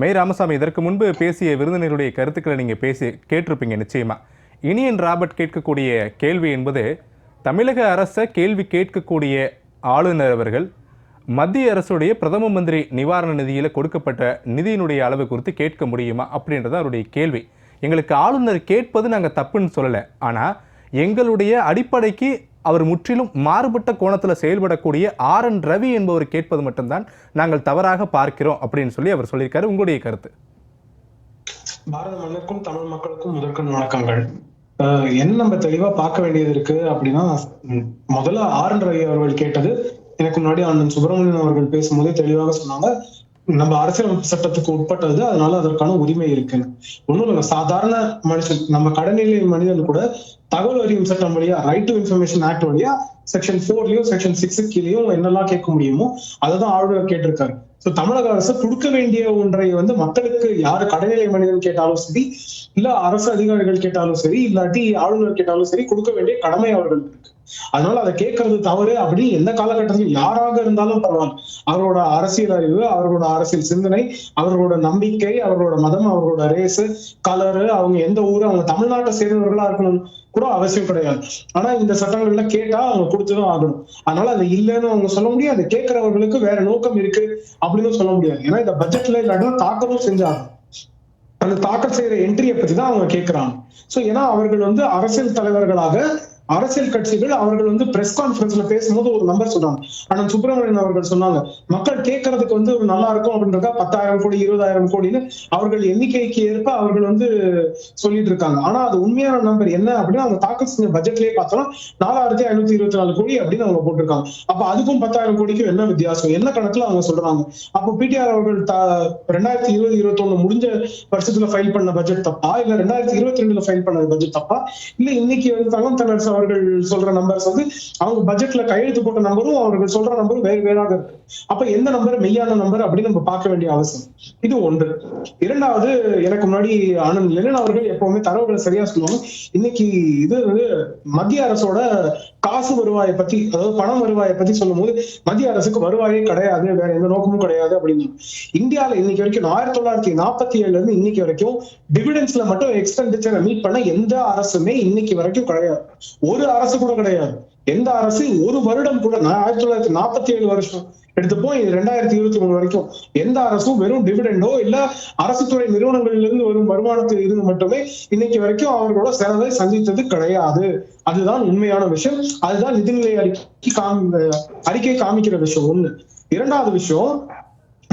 மே ராமசாமி இதற்கு முன்பு பேசிய விருந்தினருடைய கருத்துக்களை நீங்கள் பேசி கேட்டிருப்பீங்க நிச்சயமாக இனியன் ராபர்ட் கேட்கக்கூடிய கேள்வி என்பது தமிழக அரசை கேள்வி கேட்கக்கூடிய ஆளுநர் அவர்கள் மத்திய அரசுடைய பிரதம மந்திரி நிவாரண நிதியில் கொடுக்கப்பட்ட நிதியினுடைய அளவு குறித்து கேட்க முடியுமா அப்படின்றது அவருடைய கேள்வி. எங்களுக்கு ஆளுநர் கேட்பது நாங்கள் தப்புன்னு சொல்லலை. ஆனால் எங்களுடைய அடிப்படைக்கு அவர் முற்றிலும் மாறுபட்ட கோணத்தில் செயல்படக்கூடிய ஆர் என் ரவி என்பவர் கேட்பது மட்டும்தான் நாங்கள் தவறாக பார்க்கிறோம் அப்படின்னு சொல்லி அவர் சொல்லியிருக்காரு. உங்களுடைய கருத்து? பாரத மண்ணுக்கும் தமிழ் மக்களுக்கும் முதற்கண் வணக்கங்கள். என்ன நம்ம தெளிவா பார்க்க வேண்டியது இருக்கு அப்படின்னா முதல்ல ஆர் என் ரவி அவர்கள் கேட்டது எனக்கு முன்னாடி அண்ணன் சுப்பிரமணியன் அவர்கள் பேசும்போதே தெளிவாக சொன்னாங்க. நம்ம அரசியலமைப்பு சட்டத்துக்கு உட்பட்டது அதனால அதற்கான உரிமை இருக்குன்னு ஒண்ணும் இல்லை சாதாரண மனுஷன் நம்ம கடநிலை மனிதன் கூட தகவல் அறியும் சட்டம் வழியா ரைட் டு இன்ஃபர்மேஷன் ஆக்ட் வழியா செக்ஷன் ஃபோர்லயோ செக்ஷன் சிக்ஸ் கீழேயும் என்னெல்லாம் கேட்க முடியுமோ அதைதான் ஆளுநர் கேட்டிருக்காரு. சோ தமிழக அரசு கொடுக்க வேண்டிய ஒன்றை வந்து மக்களுக்கு யாரு கடைநிலை மனிதன் கேட்டாலும் சரி இல்ல அரசு அதிகாரிகள் கேட்டாலும் சரி இல்லாட்டி ஆளுநர் கேட்டாலும் சரி கொடுக்க வேண்டிய கடமை அவர்களுக்கு இருக்கு. அதனால அதை கேட்கறது தவறு அப்படின்னு எந்த காலகட்டத்திலும் யாராக இருந்தாலும் பரவாயில்ல. அவரோட அரசியல் அறிவு அவர்களோட அரசியல் சிந்தனை அவர்களோட நம்பிக்கை அவர்களோட மதம் அவர்களோட ரேஸ் கலரு அவங்க எந்த ஊரு அவங்க தமிழ்நாட்டை சேர்ந்தவர்களா இருக்கணும் கூட அவசியம் கிடையாது. ஆனா இந்த சட்டங்கள்ல கேட்டா அவங்க கொடுத்துதான் ஆகணும். அதனால அது இல்லைன்னு அவங்க சொல்ல முடியாது. அதை கேட்கிறவர்களுக்கு வேற நோக்கம் இருக்கு அப்படின்னு சொல்ல முடியாது. ஏன்னா இந்த பட்ஜெட்ல இல்லாட்டினா தாக்கமும் செஞ்சாகணும் அந்த தாக்கல் செய்யற என்ட்ரியை பத்தி தான் அவங்க கேட்கிறாங்க. சோ ஏன்னா அவர்கள் வந்து அரசியல் தலைவர்களாக அரசியல் கட்சிகள் அவர்கள் வந்து பிரஸ் கான்பரன்ஸ்ல பேசும்போது ஒரு நம்பர் சொன்னாங்க. ஆனால் சுப்பிரமணியன் அவர்கள் சொன்னாங்க மக்கள் கேட்கறதுக்கு வந்து ஒரு நல்லா இருக்கும் அப்படின்றக்கா பத்தாயிரம் கோடி இருபதாயிரம் கோடின்னு அவர்கள் எண்ணிக்கைக்கு ஏற்ப அவர்கள் வந்து சொல்லிட்டு இருக்காங்க. ஆனா அது உண்மையான நம்பர் என்ன அப்படின்னா அவங்க தாக்கல் செஞ்ச பட்ஜெட்லயே பார்த்தோம்னா நாலாயிரத்தி ஐநூத்தி இருபத்தி நாலு கோடி அப்படின்னு அவங்க போட்டிருக்காங்க. அப்ப அதுக்கும் பத்தாயிரம் கோடிக்கும் என்ன வித்தியாசம்? என்ன கணக்குல அவங்க சொல்றாங்க? அப்போ பிடிஆர் அவர்கள் ரெண்டாயிரத்தி இருபது இருபத்தி ஒண்ணு முடிஞ்ச வருஷத்துல ஃபைல் பண்ண பட்ஜெட் தப்பா? இல்ல ரெண்டாயிரத்தி இருபத்தி ரெண்டுல ஃபைல் பண்ண பட்ஜெட் தப்பா? இல்ல இன்னைக்கு வந்து தங்கம் அவர்கள் சொல்ற நம்பர்ஸ் வந்து அவங்க பட்ஜெட்ல கையெழுத்து போட்ட நம்பரும் அவர்கள் சொல்ற நம்பரும் வேறு வேறாக இருக்கு. அப்ப எந்த நம்பர் மெய்யான நம்பர் அப்படின்னு நம்ம பார்க்க வேண்டிய அவசியம். இது ஒன்று. இரண்டாவது எனக்கு முன்னாடி ஆனந்த் லெனின் அவர்கள் எப்பவுமே தரவுகளை சரியா சொல்லுவாங்க. இன்னைக்கு இது வந்து மத்திய அரசோட காசு வருவாயை பத்தி அதாவது பணம் வருவாயை பத்தி சொல்லும்போது மத்திய அரசுக்கு வருவாயே கிடையாது வேற எந்த நோக்கமும் கிடையாது அப்படின்னு இந்தியால இன்னைக்கு வரைக்கும் ஆயிரத்தி தொள்ளாயிரத்தி நாற்பத்தி ஏழுல இருந்து இன்னைக்கு வரைக்கும் டிவிடென்ஸ்ல மட்டும் எக்ஸ்பெண்டிச்சரை மீட் பண்ண எந்த அரசுமே இன்னைக்கு வரைக்கும் கிடையாது. ஒரு அரசு கூட கிடையாது. எந்த அரசு ஒரு வருடம் கூட நான் ஆயிரத்தி தொள்ளாயிரத்தி நாற்பத்தி ஏழு வருஷம் எடுத்துப்போம் இது ரெண்டாயிரத்தி இருபத்தி மூணு வரைக்கும் எந்த அரசும் வெறும் டிவிடெண்டோ இல்ல அரசு துறை நிறுவனங்களில் இருந்து வரும் வருமானத்தில் இருந்து மட்டுமே இன்னைக்கு வரைக்கும் அவர்களோட செலவை சந்தித்தது கிடையாது. அதுதான் உண்மையான விஷயம். அதுதான் நிதிநிலை அறிக்கை காமி அறிக்கை காமிக்கிற விஷயம். ஒண்ணு. இரண்டாவது விஷயம்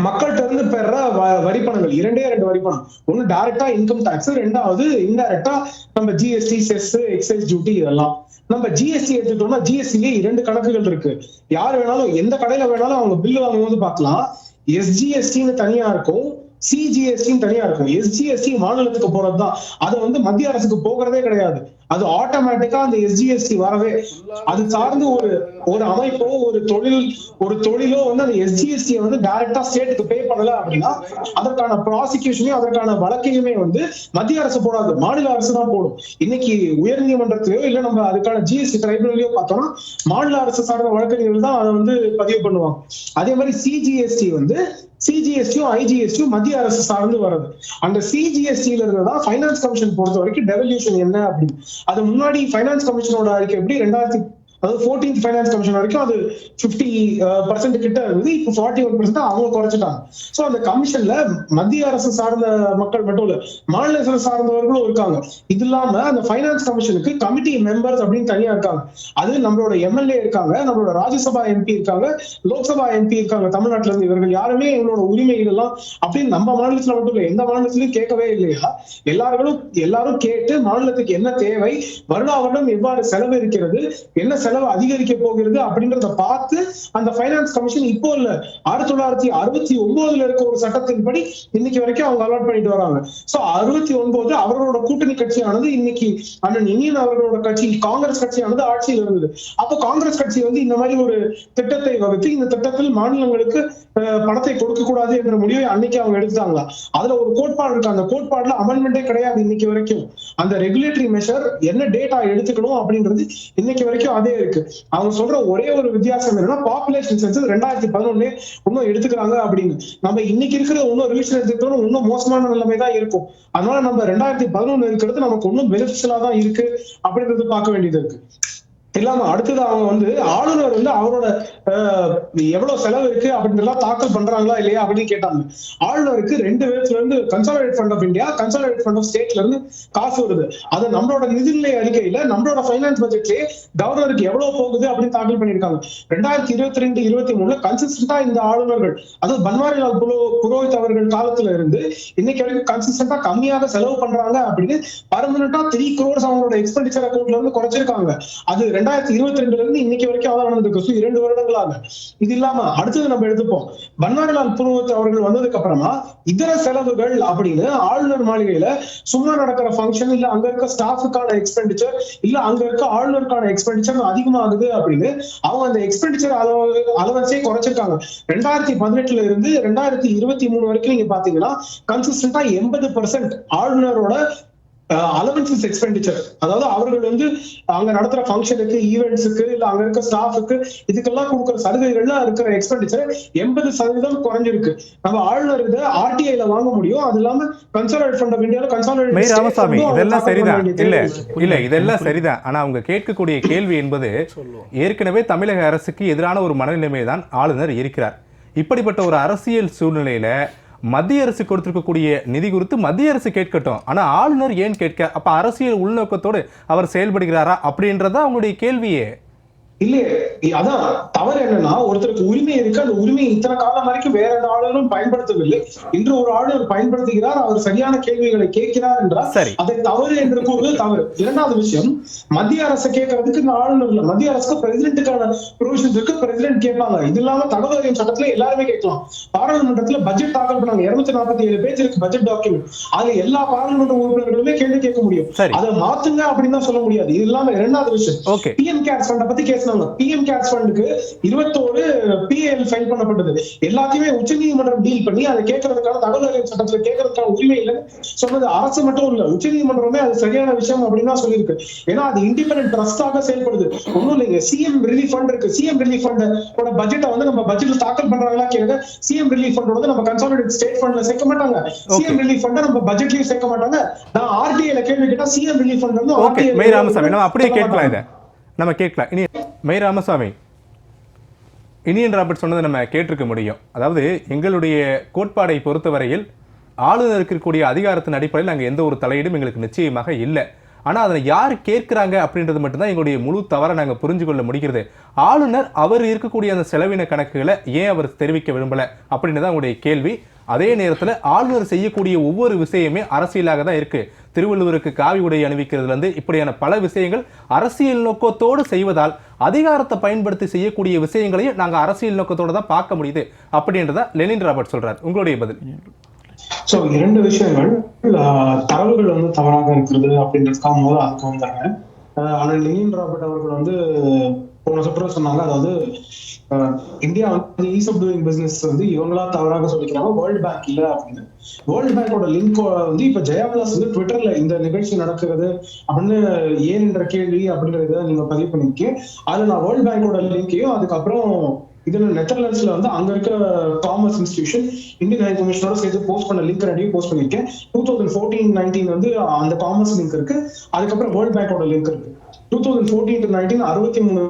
மக்கள்கிட்ட இருந்து பெற வ- வரிப்பணங்கள் இரண்டே ரெண்டு வரிப்பணம். ஒன்னு டைரக்டா இன்கம் டாக்ஸ் ரெண்டாவது இன்டைரக்டா நம்ம ஜிஎஸ்டி செஸ் எக்ஸைஸ் டியூட்டி இதெல்லாம். நம்ம ஜிஎஸ்டி எடுத்துட்டோம்னா ஜிஎஸ்டிலே இரண்டு கணக்குகள் இருக்கு. யார் வேணாலும் எந்த கடையில வேணாலும் அவங்க பில் வாங்கும்போது பார்க்கலாம். எஸ்ஜிஎஸ்டின்னு தனியா இருக்கும். சிஜிஎஸ்டின்னு தனியா இருக்கும். எஸ்ஜிஎஸ்டி மாநிலத்துக்கு போறதுதான். அது வந்து மத்திய அரசுக்கு போகிறதே கிடையாது. அது ஆட்டோமேட்டிக்கா அந்த எஸ்ஜிஎஸ்டி வரவே அது சார்ந்து ஒரு ஒரு அமைப்போ ஒரு தொழில் ஒரு தொழிலோ வந்து அந்த எஸ்ஜிஎஸ்டி வந்து டைரக்டா ஸ்டேட்டுக்கு பே பண்ணல அப்படின்னா அதற்கான ப்ராசிக்யூஷனையும் அதற்கான வழக்கையுமே வந்து மத்திய அரசு போடாது. மாநில அரசு தான் போடும். இன்னைக்கு உயர்நீதிமன்றத்திலயோ இல்ல நம்ம அதுக்கான ஜிஎஸ்டி ட்ரைபுனலையோ பார்த்தோம்னா மாநில அரசு சார்ந்த வழக்கறிஞர்கள் தான் அதை வந்து பதிவு பண்ணுவாங்க. அதே மாதிரி சிஜிஎஸ்டி வந்து சிஜிஎஸ்டியும் ஐஜிஎஸ்டியும் மத்திய அரசு சார்ந்து வருது அந்த சிஜிஎஸ்டியில இருந்து தான் ஃபைனான்ஸ் கமிஷன் பொறுத்த வரைக்கும் டெவல்யூஷன் என்ன அப்படின்னு. அது முன்னாடி ஃபைனான்ஸ் கமிஷனோட அறிக்கை எப்படி? ரெண்டாயிரத்தி அதாவது ஃபோர்டீன்த் ஃபைனான்ஸ் கமிஷன் வரைக்கும் அது ஃபிஃப்டி பர்சன்ட் uh, கிட்ட இருந்தது. இப்போ ஃபார்ட்டி ஒன் பர்சன்ட் அவங்க குறைச்சிட்டாங்க. ஸோ அந்த கமிஷன்ல மத்திய அரசு சார்ந்த மக்கள் மட்டும் இல்ல மாநில அரசு சார்ந்தவர்களும் இருக்காங்க. இது இல்லாம அந்த ஃபைனான்ஸ் கமிஷனுக்கு கமிட்டி மெம்பர்ஸ் அப்படின்னு தனியா இருக்காங்க. அது நம்மளோட எம்எல்ஏ இருக்காங்க நம்மளோட ராஜ்யசபா எம்பி இருக்காங்க லோக்சபா எம்பி இருக்காங்க தமிழ்நாட்டுல இருந்து இவர்கள் யாருமே இவங்களோட உரிமைகள் எல்லாம் அப்படின்னு நம்ம மாநிலத்துல மட்டும் இல்ல எந்த மாநிலத்திலயும் கேட்கவே இல்லையா? எல்லார்களும் எல்லாரும் கேட்டு மாநிலத்துக்கு என்ன தேவை வருடா வருடம் எவ்வாறு செலவு இருக்கிறது என்ன செலவு அதிகரிக்க போகிறது அப்படின்றத பார்த்து அந்த பைனான்ஸ் கமிஷன் இப்போ இல்ல. ஆயிரத்தி தொள்ளாயிரத்தி அறுபத்தி ஒன்பதுல இருக்க ஒரு சட்டத்தின்படி இன்னைக்கு வரைக்கும் அவங்க அலாட் பண்ணிட்டு வராங்க. சோ அறுபத்தி ஒன்பது அவர்களோட கூட்டணி கட்சியானது இன்னைக்கு அண்ணன் இனியன் அவர்களோட கட்சி காங்கிரஸ் கட்சியானது ஆட்சியில் இருந்தது. அப்போ காங்கிரஸ் கட்சி வந்து இந்த மாதிரி ஒரு திட்டத்தை வகுத்து இந்த திட்டத்தில் மாநிலங்களுக்கு பணத்தை கொடுக்க கூடாது என்ற முடிவை அன்னைக்கு அவங்க எடுத்தாங்களா? அதுல ஒரு கோட்பாடு இருக்கு. அந்த கோட்பாடுல அமெண்ட்மெண்டே கிடையாது இன்னைக்கு வரைக்கும். அந்த ரெகுலேட்டரி மெஷர் என்ன டேட்டா எடுத்துக்கணும் அப்படின்றது இன்னைக்கு வரைக்கும் அதே இருக்கு. அவங்க சொல்ற ஒரே ஒரு வித்தியாசம் என்னன்னா பாப்புலேஷன் சென்சஸ் ரெண்டாயிரத்தி பதினொன்னு இன்னும் எடுத்துக்கிறாங்க அப்படின்னு. நம்ம இன்னைக்கு இருக்கிற இன்னும் ரிவிஷன் எடுத்துக்கிட்டோம் இன்னும் மோசமான நிலைமை தான் இருக்கும். அதனால நம்ம ரெண்டாயிரத்தி பதினொன்னு இருக்கிறது நமக்கு இன்னும் பெனிஃபிஷியலா தான் இருக்கு அப்படின்றது பார்க்க வேண்டியது இருக்கு. இல்லாம அடுத்தது அவங்க வந்து ஆளுநர் வந்து அவரோட எவ்வளவு செலவு இருக்கு அப்படின்றதெல்லாம் தாக்கல் பண்றாங்களா இல்லையா அப்படின்னு கேட்டாங்க. ஆளுநருக்கு ரெண்டு விதத்துல இருந்து consolidate fund of India consolidate fund of ஸ்டேட்ல இருந்து காசு வருது. அது நம்மளோட நிதிநிலை அறிக்கையில நம்மளோட ஃபைனான்ஸ் பட்ஜெட்லயே கவர்னருக்கு எவ்வளவு போகுது அப்படின்னு தாக்கல் பண்ணிருக்காங்க ரெண்டாயிரத்தி இருபத்தி ரெண்டு இருபத்தி மூணுல கன்சிஸ்டன்டா இந்த ஆளுநர்கள் அதாவது பன்வாரிலால் புரோ புரோஹித் அவர்கள் காலத்துல இருந்து இன்னைக்கு வரைக்கும் கன்சிஸ்டன்டா கம்மியாக செலவு பண்றாங்க அப்படின்னு பர்மனண்டா த்ரீ குரோர்ஸ் அவங்களோட எக்ஸ்பெண்டிச்சர் அக்கௌண்ட்ல இருந்து குறைச்சிருக்காங்க. அது ரெண்டாயிரத்தி இருபத்தி ரெண்டுல இருந்து இன்னைக்கு வரைக்கும் அதான் நடந்திருக்கு இரண்டு வருடங்களாக. இது இல்லாம அடுத்தது நம்ம எடுத்துப்போம். பன்வாரிலால் புரோஹித் அவர்கள் வந்ததுக்கு அப்புறமா இதர செலவுகள் அப்படின்னு ஆளுநர் மாளிகையில சும்மா நடக்கிற ஃபங்க்ஷன் இல்ல அங்க இருக்க ஸ்டாஃபுக்கான எக்ஸ்பெண்டிச்சர் இல்ல அங்க இருக்க ஆளுநருக்கான எக்ஸ்பெண்டிச்சர் அதிகமாகுது அப்படின்னு அவங்க அந்த எக்ஸ்பெண்டிச்சர் அளவு அலவன்ஸே குறைச்சிருக்காங்க. ரெண்டாயிரத்தி பதினெட்டுல இருந்து ரெண்டாயிரத்தி இருபத்தி மூணு வரைக்கும் நீங்க பாத்தீங்கன்னா கன்சிஸ்டன்டா எண்பது பர்சன்ட் ஆளுநரோட அலவன்சஸ் எக்ஸ்பெண்டிச்சர் அதாவது அவர்கள் வந்து அங்க நடத்துற ஃபங்க்ஷனுக்கு ஈவெண்ட்ஸுக்கு இல்ல அங்க இருக்க ஸ்டாஃபுக்கு இதுக்கெல்லாம் கொடுக்குற சலுகைகள்ல இருக்கிற எக்ஸ்பெண்டிச்சர் எண்பது சதவீதம் குறைஞ்சிருக்கு. நம்ம ஆளுநர் இதை ஆர்டிஐல வாங்க முடியும். அது இல்லாம கன்சாலிடேட் ஃபண்ட் ஆஃப் இந்தியால மெய் ராமசாமி இதெல்லாம் சரிதான். இல்ல கன்சாலிடேட் இல்ல இதெல்லாம் சரிதான். ஆனா அவங்க கேட்கக்கூடிய கேள்வி என்பது ஏற்கனவே தமிழக அரசுக்கு எதிரான ஒரு மனநிலைமை தான் ஆளுநர் இருக்கிறார். இப்படிப்பட்ட ஒரு அரசியல் சூழ்நிலையில மத்திய அரசு கொடுத்திருக்கக்கூடிய நிதி குறித்து மத்திய அரசு கேட்கட்டும். ஆனால் ஆளுநர் ஏன் கேட்க? அப்போ அரசியல் உள்நோக்கத்தோடு அவர் செயல்படுகிறாரா அப்படின்றத அவங்களுடைய கேள்வியே. இல்லையே அதான் தவறு என்னன்னா ஒருத்தருக்கு உரிமை இருக்கு அந்த உரிமையை இத்தனை காலம் வரைக்கும் வேற எந்த ஆளுநரும் பயன்படுத்தவில்லை. இன்று ஒரு ஆளுநர் பயன்படுத்துகிறார் அவர் சரியான கேள்விகளை கேட்கிறார் என்றால் அதை தவறு என்று கூறுவது தவறு. இரண்டாவது விஷயம் மத்திய அரசு கேட்கறதுக்கு இந்த ஆளுநர் இல்ல. மத்திய அரசுக்கு பிரசிடென்ட்டுக்கான ப்ரொவிஷன்ஸ் இருக்கு பிரசிடென்ட் கேட்பாங்க. இது இல்லாம தகவல் அறியும் சட்டத்துல எல்லாருமே கேட்கலாம். பாராளுமன்றத்துல பட்ஜெட் தாக்கல் பண்ணாங்க. இருநூத்தி நாற்பத்தி ஏழு பேஜ் இருக்கு பட்ஜெட் டாக்குமெண்ட் அதுல எல்லா பாராளுமன்ற உறுப்பினர்களுமே கேள்வி கேட்க முடியும். அதை மாத்துங்க அப்படின்னு தான் சொல்ல முடியாது. இது இல்லாம இரண்டாவது விஷயம். பிஎம் கேர்ஸ் பத்தி பேசினாங்க. பிஎம் கேர்ஸ் ஃபண்டுக்கு இருபத்தோரு பிஏஎல் ஃபைல் பண்ணப்பட்டது. எல்லாத்தையுமே உச்சநீதிமன்றம் டீல் பண்ணி அதை கேட்கறதுக்கான தகவல் சட்டத்துல கேட்கறதுக்கான உரிமை இல்லைன்னு சொன்னது அரசு மட்டும் இல்ல உச்சநீதிமன்றமே அது சரியான விஷயம் அப்படின்னு சொல்லியிருக்கு. ஏன்னா அது இண்டிபெண்டன்ட் ட்ரஸ்டாக செயல்படுது. ஒண்ணும் இல்லைங்க. சிஎம் ரிலீஃப் ஃபண்ட் இருக்கு. சிஎம் ரிலீஃப் ஃபண்டோட பட்ஜெட்டை வந்து நம்ம பட்ஜெட்ல தாக்கல் பண்றாங்களா கேளுங்க. சிஎம் ரிலீஃப் ஃபண்ட் வந்து நம்ம கன்சாலிடேட் ஸ்டேட் ஃபண்ட்ல சேர்க்க மாட்டாங்க. சிஎம் ரிலீஃப் ஃபண்ட் நம்ம பட்ஜெட்லயும் சேர்க்க மாட்டாங்க. நான் ஆர்டிஐல கேள்வி கேட்டா சிஎம் ரிலீஃப் ஃபண்ட் வந்து ஓகே மெய் ராமசாமி நம்ம அப்படியே கேட்கலாம். இதை. நம்ம கேட்கலாம். இனி மெய் ராமசாமி. இனியன் ராபர்ட் சொன்னதை நம்ம கேட்டிருக்க முடியும். அதாவது எங்களுடைய கோட்பாடை பொறுத்தவரையில் ஆளுநர் இருக்கக்கூடிய அதிகாரத்தின் அடிப்படையில் நாங்கள் எந்த ஒரு தலையீடும் எங்களுக்கு நிச்சயமாக இல்லை. ஆனால் அதை யார் கேட்குறாங்க அப்படின்றது மட்டும்தான் எங்களுடைய முழு தவறை நாங்கள் புரிஞ்சு கொள்ள முடிகிறது. ஆளுநர் அவர் இருக்கக்கூடிய அந்த செலவின கணக்குகளை ஏன் அவர் தெரிவிக்க விரும்பலை அப்படின்றது உங்களுடைய கேள்வி. அதே நேரத்தில் ஆளுநர் செய்யக்கூடிய ஒவ்வொரு விஷயமே அரசியலாக தான் இருக்கு. திருவள்ளுவருக்கு காவி உடை அணிவிக்கிறதுலேருந்து இப்படியான பல விஷயங்கள் அரசியல் நோக்கத்தோடு செய்வதால் அதிகாரத்தை பயன்படுத்தி செய்யக்கூடிய விஷயங்களையும் நாங்கள் அரசியல் நோக்கத்தோடு தான் பார்க்க முடியுது அப்படின்றத லெனின் ராபர்ட் சொல்றார். உங்களுடைய பதில். ஸோ இரண்டு விஷயங்கள் தரவுகள் வந்து தவறாக இருக்கிறது அப்படின்றதுக்காக முதல்ல அதுக்கு வந்தாங்க ஆஹ் லெனின் ராபர்ட் அவர்கள் வந்து போன சுற்று சொன்னாங்க அதாவது இந்தியா வந்து ஈஸ் ஆஃப் டூயிங் பிசினஸ் வந்து இவங்களா தவறாக சொல்லிக்கிறாங்க. வேர்ல்ட் பேங்க் இல்ல அப்படின்னு. வேர்ல்ட் பேங்கோட லிங்க் வந்து இப்ப ஜெயபிரகாஷ் வந்து ட்விட்டர்ல இந்த நிகழ்ச்சி நடக்கிறது அப்படின்னு ஏன் என்ற கேள்வி அப்படின்றத நீங்க பதிவு பண்ணிருக்கேன் அதுல நான் வேர்ல்ட் பேங்கோட லிங்கையும் அதுக்கப்புறம் இதுல நெதர்லாண்ட்ஸ்ல வந்து அங்க இருக்க காமர்ஸ் இன்ஸ்டிடியூஷன் இந்தியன் இன்ஃபர்மேஷனோட சேர்த்து போஸ்ட் பண்ண லிங்க் ரெண்டையும் போஸ்ட் பண்ணிருக்கேன். டூ தௌசண்ட் ஃபோர்டீன் நைன்டீன் வந்து அந்த காமர்ஸ் லிங்க் இருக்கு. அதுக்கப்புறம் வேர்ல்ட் பேங்கோட லிங்க் இருக்கு. Two thousand fourteen to nineteen அறுபத்தி மூணு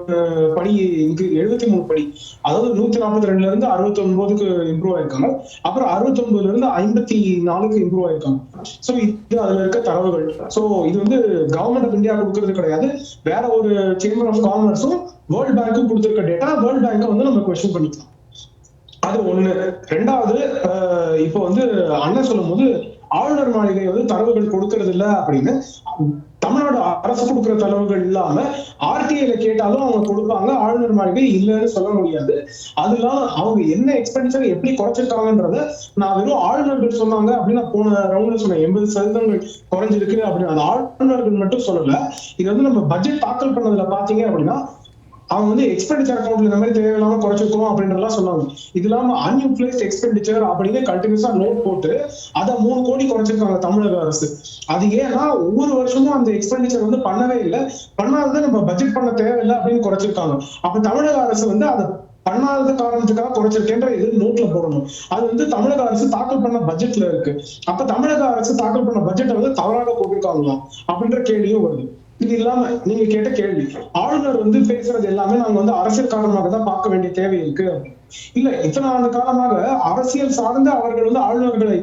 படி இங்கு எழுபத்தி மூணு படி. அதாவது நூத்தி நாற்பத்தி ரெண்டுல இருந்து அறுபத்தி ஒன்பதுக்கு இம்ப்ரூவ் ஆயிருக்காங்க. அப்புறம் அறுபத்தி ஒன்பதுல இருந்து ஐம்பத்தி நாலுக்கு இம்ப்ரூவ் ஆயிருக்காங்க. சோ இது அதுல இருக்க தரவுகள். சோ இது வந்து கவர்மெண்ட் ஆஃப் இந்தியா கொடுக்கறது கிடையாது. வேற ஒரு சேம்பர் ஆஃப் காமர்ஸும் வேர்ல்ட் பேங்க்கும் கொடுத்துருக்க டேட்டா வேர்ல்ட் பேங்க்கை வந்து நம்ம கொஸ்டின் பண்ணிக்கலாம். அது ஒண்ணு. ரெண்டாவது அஹ் இப்போ வந்து அண்ணன் சொல்லும் போது ஆளுநர் மாளிகை வந்து தரவுகள் கொடுக்கறது இல்ல அப்படின்னு தமிழ்நாடு அரசு கொடுக்கிற தரவுகள் இல்லாம ஆர்டிஐல கேட்டாலும் அவங்க கொடுப்பாங்க ஆளுநர் மாளிகை இல்லைன்னு சொல்ல முடியாது. அதெல்லாம் அவங்க என்ன எக்ஸ்பென்டிச்சர் எப்படி குறைச்சிருக்காங்கன்றத நான் வெறும் ஆளுநர்கள் சொன்னாங்க அப்படின்னு நான் போன ரவுண்ட்ல சொன்னேன். எண்பது சதவீதங்கள் குறைஞ்சிருக்கு அப்படின்னு. அந்த ஆளுநர்கள் மட்டும் சொல்லல இது வந்து நம்ம பட்ஜெட் தாக்கல் பண்ணதுல பாத்தீங்க அப்படின்னா அவங்க வந்து எக்ஸ்பெண்டிச்சர் அக்கௌண்ட்ல இந்த மாதிரி தேவையில்லாம குறைச்சிருக்கோம் அப்படின்றலாம் சொன்னாங்க. இது இல்லாம அன்யூட்டிலைஸ்ட் எக்ஸ்பெண்டிச்சர் அப்படின்னு கண்டினியூஸா நோட் போட்டு அதை மூணு கோடி குறைச்சிருக்காங்க தமிழக அரசு. அது ஏன்னா ஒவ்வொரு வருஷமும் அந்த எக்ஸ்பெண்டிச்சர் வந்து பண்ணவே இல்லை. பண்ணாததை நம்ம பட்ஜெட் பண்ண தேவையில்லை அப்படின்னு குறைச்சிருக்காங்க. அப்ப தமிழக அரசு வந்து அதை பண்ணாத காரணத்துக்காக குறைச்சிருக்கேன்ற இது நோட்ல போடணும். அது வந்து தமிழக அரசு தாக்கல் பண்ண பட்ஜெட்ல இருக்கு. அப்ப தமிழக அரசு தாக்கல் பண்ண பட்ஜெட்டை வந்து தவறாக போட்டிருக்காங்களாம் அப்படின்ற கேள்வியும் வருது. இது இல்லாம நீங்க கேட்ட கேள்வி ஆளுநர் வந்து பேசுறது எல்லாமே நாங்க வந்து அரசியல் காரணமாக தான் பார்க்க வேண்டிய தேவை இருக்கு அப்படின்னு. இல்ல இத்தனை ஆண்டு காலமாக அரசியல் சார்ந்து அவர்கள் வந்து ஆளுநர்களை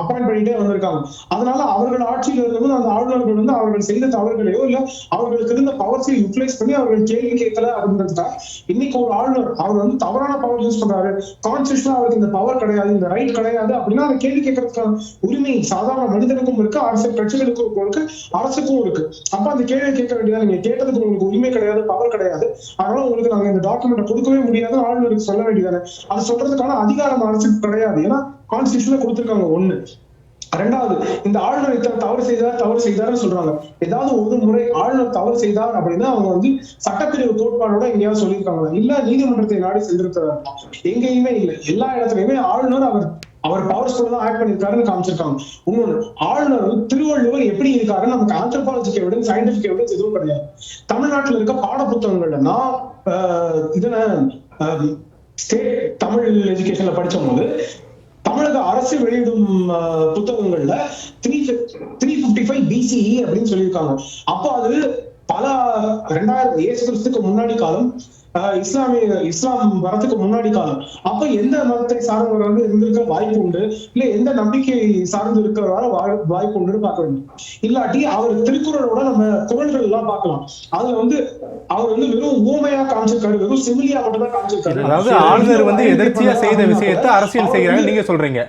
அப்பாயிண்ட் பண்ணிட்டே வந்திருக்காங்க. அதனால அவர்கள் ஆட்சியில் இருக்கும்போது அந்த ஆளுநர்கள் வந்து அவர்கள் செய்த தவறுகளையோ இல்ல அவர்களுக்கு இருந்த பவர்ஸை யூட்டிலைஸ் பண்ணி அவர்கள் கேள்வி கேட்கல அப்படின்றதுக்கா இன்னைக்கு ஒரு ஆளுநர் அவர் வந்து தவறான பவர் யூஸ் பண்றாரு. கான்ஸ்டியூஷனா அவருக்கு இந்த பவர் கிடையாது இந்த ரைட் கிடையாது அப்படின்னா அந்த கேள்வி கேட்கறதுக்கான உரிமை சாதாரண மனிதனுக்கும் இருக்கு அரசியல் கட்சிகளுக்கும் இருக்கு அரசுக்கும் இருக்கு. அப்ப அந்த கேள்வி கேட்க வேண்டியதான் நீங்க கேட்டதுக்கு உங்களுக்கு உரிமை கிடையாது பவர் கிடையாது. அதனால உங்களுக்கு நாங்க இந்த டாக்குமெண்ட் கொடுக்கவே முடியாது ஆளுநருக்கு சொல்ல வேண்டியதானே? அது சொல்றதுக்கான அதிகாரம் அரசுக்கு கிடையாது. ஏன்னா கான்ஸ்டியூஷன்ல கொடுத்திருக்காங்க ஒண்ணு. ரெண்டாவது இந்த ஆளுநர் இத்தனை தவறு செய்தார் தவறு செய்தார்னு சொல்றாங்க. ஏதாவது ஒரு முறை ஆளுநர் தவறு செய்தார் அப்படின்னா அவங்க வந்து சட்டப்பிரிவு கோட்பாடோட எங்கேயாவது சொல்லியிருக்காங்க இல்ல நீதிமன்றத்தை நாடி சென்றிருக்கிறார்? எங்கேயுமே இல்லை. எல்லா இடத்துலயுமே ஆளுநர் அவர் அவர் பவர்ஸ்ஃபுல்லா தான் ஆக்ட் பண்ணிருக்காருன்னு காமிச்சிருக்காங்க. இன்னொன்னு ஆளுநர் திருவள்ளுவர் எப்படி இருக்காருன்னு நமக்கு ஆந்த்ரோபாலஜிக் எவிடன்ஸ் சயின்டிபிக் எவிடன்ஸ் எதுவும் கிடையாது. தமிழ்நாட்டுல இருக்க பாட புத்தகங்கள்ல நான் ஆஹ், ஸ்டேட் தமிழ் எஜுகேஷன்ல படிச்ச போது தமிழக அரசு வெளியிடும் புத்தகங்கள்ல three three fifty five BCE அப்படின்னு சொல்லியிருக்காங்க. அப்போ அது பல ரெண்டாயிரம் ஏசு கிறிஸ்துக்கு முன்னாடி காலம் இஸ்லாமிய இஸ்லாம் வரத்துக்கு முன்னாடி காலம். அப்ப எந்த மதத்தை சார்ந்தவர் வந்து இருந்திருக்க வாய்ப்பு உண்டு? இல்ல எந்த நம்பிக்கை சார்ந்து இருக்கிறவர வாய்ப்பு உண்டுன்னு பார்க்க வேண்டும். இல்லாட்டி அவர் திருக்குறளோட நம்ம குரல்கள் எல்லாம் பார்க்கலாம். அதுல வந்து அவர் வந்து வெறும் ஊமையா காமிச்சிருக்காரு வெறும் சிமிலியா மட்டும் தான் காமிச்சிருக்காரு. அதாவது ஆளுநர் வந்து எதிர்ச்சியா செய்த விஷயத்த அரசியல் செய்கிறாங்க நீங்க சொல்றீங்க.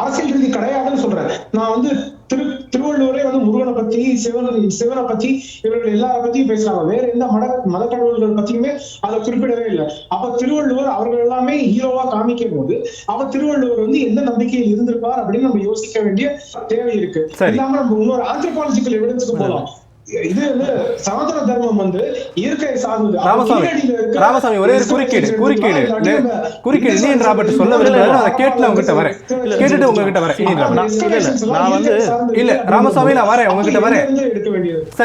அரசியல் ரீதி கிடையாதுன்னு சொல்றேன். நான் வந்து திரு திருவள்ளுவரே வந்து முருகனை பத்தி சிவன் சிவனை பத்தி இவர்கள் எல்லார பத்தியும் பேசுறாங்க. வேற எந்த மத மத கடவுள்கள் பத்தியுமே அதை குறிப்பிடவே இல்லை. அப்ப திருவள்ளுவர் அவர்கள் எல்லாமே ஹீரோவா காமிக்கும் போது அப்ப திருவள்ளுவர் வந்து எந்த நம்பிக்கையில் இருந்திருப்பார் அப்படின்னு நம்ம யோசிக்க வேண்டிய தேவை இருக்கு. இல்லாம நம்ம இன்னொரு ஆந்த்ரோபாலஜிக்கல் எவிடன்ஸ்க்கு போலாம். இது வந்து சனாதன தர்மம் வந்து இயற்கை சார்ந்தது. அப்ப ராமசாமி ராமசாமி ஒரே ஒரு குறுக்கீடு குறுக்கீடு. குறுக்கீடு. இனியன் ராபர்ட் சொல்ல விரும்புறாரு அதை கேட்டுல உங்ககிட்ட வரேன். கேட்டுட்டு உங்ககிட்ட வரேன். நான் வந்து- இல்ல, ராமசாமி, நான் வரேன், உங்ககிட்ட வரேன்.